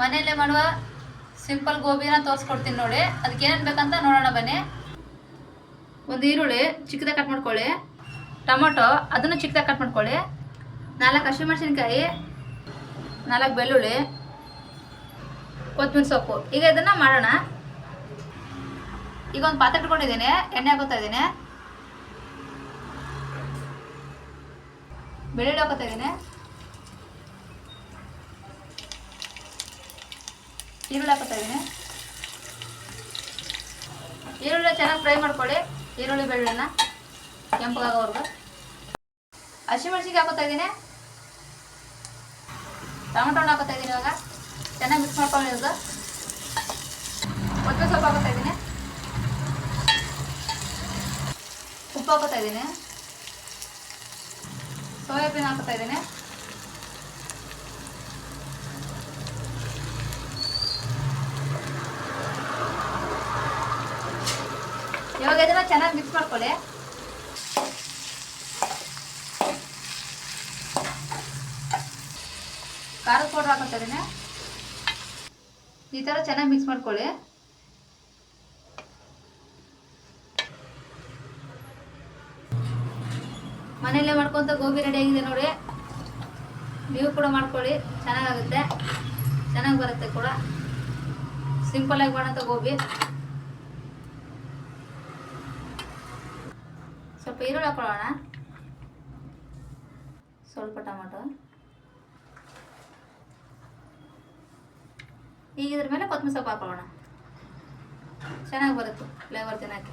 ಮನೆಯಲ್ಲೇ ಮಾಡುವ ಸಿಂಪಲ್ ಗೋಬಿನ ತೋರಿಸ್ಕೊಡ್ತೀನಿ ನೋಡಿ. ಅದಕ್ಕೆ ಏನೇನು ಬೇಕಂತ ನೋಡೋಣ ಬನ್ನಿ. ಒಂದು ಈರುಳ್ಳಿ ಚಿಕ್ಕದಾಗಿ ಕಟ್ ಮಾಡ್ಕೊಳ್ಳಿ. ಟೊಮೊಟೊ, ಅದನ್ನು ಚಿಕ್ಕದಾಗಿ ಕಟ್ ಮಾಡ್ಕೊಳ್ಳಿ. ನಾಲ್ಕು ಹಸಿಮೆಣಸಿನ್ಕಾಯಿ, ನಾಲ್ಕು ಬೆಳ್ಳುಳ್ಳಿ, ಕೊತ್ತಂಬರಿ ಸೊಪ್ಪು. ಈಗ ಇದನ್ನು ಮಾಡೋಣ. ಈಗ ಒಂದು ಪಾತ್ರೆ ಇಟ್ಕೊಂಡಿದ್ದೀನಿ. ಎಣ್ಣೆ ಹಾಕೋತಾ ಇದ್ದೀನಿ. ಬೆಳ್ಳುಳ್ಳಿ ಹಾಕೋತಾ ಇದ್ದೀನಿ. ಈರುಳ್ಳಿ ಹಾಕೋತಾ ಇದ್ದೀನಿ. ಈರುಳ್ಳಿ ಚೆನ್ನಾಗಿ ಫ್ರೈ ಮಾಡ್ಕೊಳ್ಳಿ, ಈರುಳ್ಳಿ ಬೆಳ್ಳುಳ್ಳಿನ ಕೆಂಪಗಾಗೋವರೆಗೂ ಹಸಿಮೆಣ್ಸಿಗೆ ಹಾಕೋತಾ ಇದ್ದೀನಿ. ಟೊಮೆಟೊ ಹಣ್ಣು ಹಾಕೋತಾ ಇದ್ದೀನಿ ಇವಾಗ. ಚೆನ್ನಾಗಿ ಮಿಕ್ಸ್ ಮಾಡ್ಕೊಳ್ಳಿ ಇರೋದು ಕೊತ್ತಂಬರಿ ಸೊಪ್ಪು ಹಾಕೋತಾ ಇದ್ದೀನಿ. ಉಪ್ಪು ಹಾಕೋತಾ ಇದ್ದೀನಿ. ಸೋಯಾಬೀನ್ ಹಾಕೋತಾ ಇದ್ದೀನಿ. ಇವಾಗ ಇದನ್ನ ಚೆನ್ನಾಗಿ ಮಿಕ್ಸ್ ಮಾಡ್ಕೊಳ್ಳಿ. ಖಾರದ ಪೌಡ್ರ್ ಹಾಕೋತಾ ಈ ಥರ ಚೆನ್ನಾಗಿ ಮಿಕ್ಸ್ ಮಾಡ್ಕೊಳ್ಳಿ. ಮನೆಯಲ್ಲೇ ಮಾಡ್ಕೊಂತ ಗೋಬಿ ರೆಡಿ ಆಗಿದೆ ನೋಡಿ. ನೀವು ಕೂಡ ಮಾಡ್ಕೊಳ್ಳಿ, ಚೆನ್ನಾಗಾಗುತ್ತೆ. ಚೆನ್ನಾಗಿ ಬರುತ್ತೆ ಕೂಡ. ಸಿಂಪಲ್ ಆಗಿ ಮಾಡೋಂಥ ಗೋಬಿ. ಸ್ವಲ್ಪ ಈರುಳ್ಳಿ ಹಾಕೊಳ್ಳೋಣ. ಸ್ವಲ್ಪ ಟೊಮೊಟೊ. ಈಗ ಇದ್ರ ಮೇಲೆ ಕೊತ್ತಂಬರಿ ಸೊಪ್ಪು ಹಾಕೊಳ್ಳೋಣ. ಚೆನ್ನಾಗಿ ಬರುತ್ತೆ ಫ್ಲೇವರ್ ತಿನ್ನೋಕ್ಕೆ.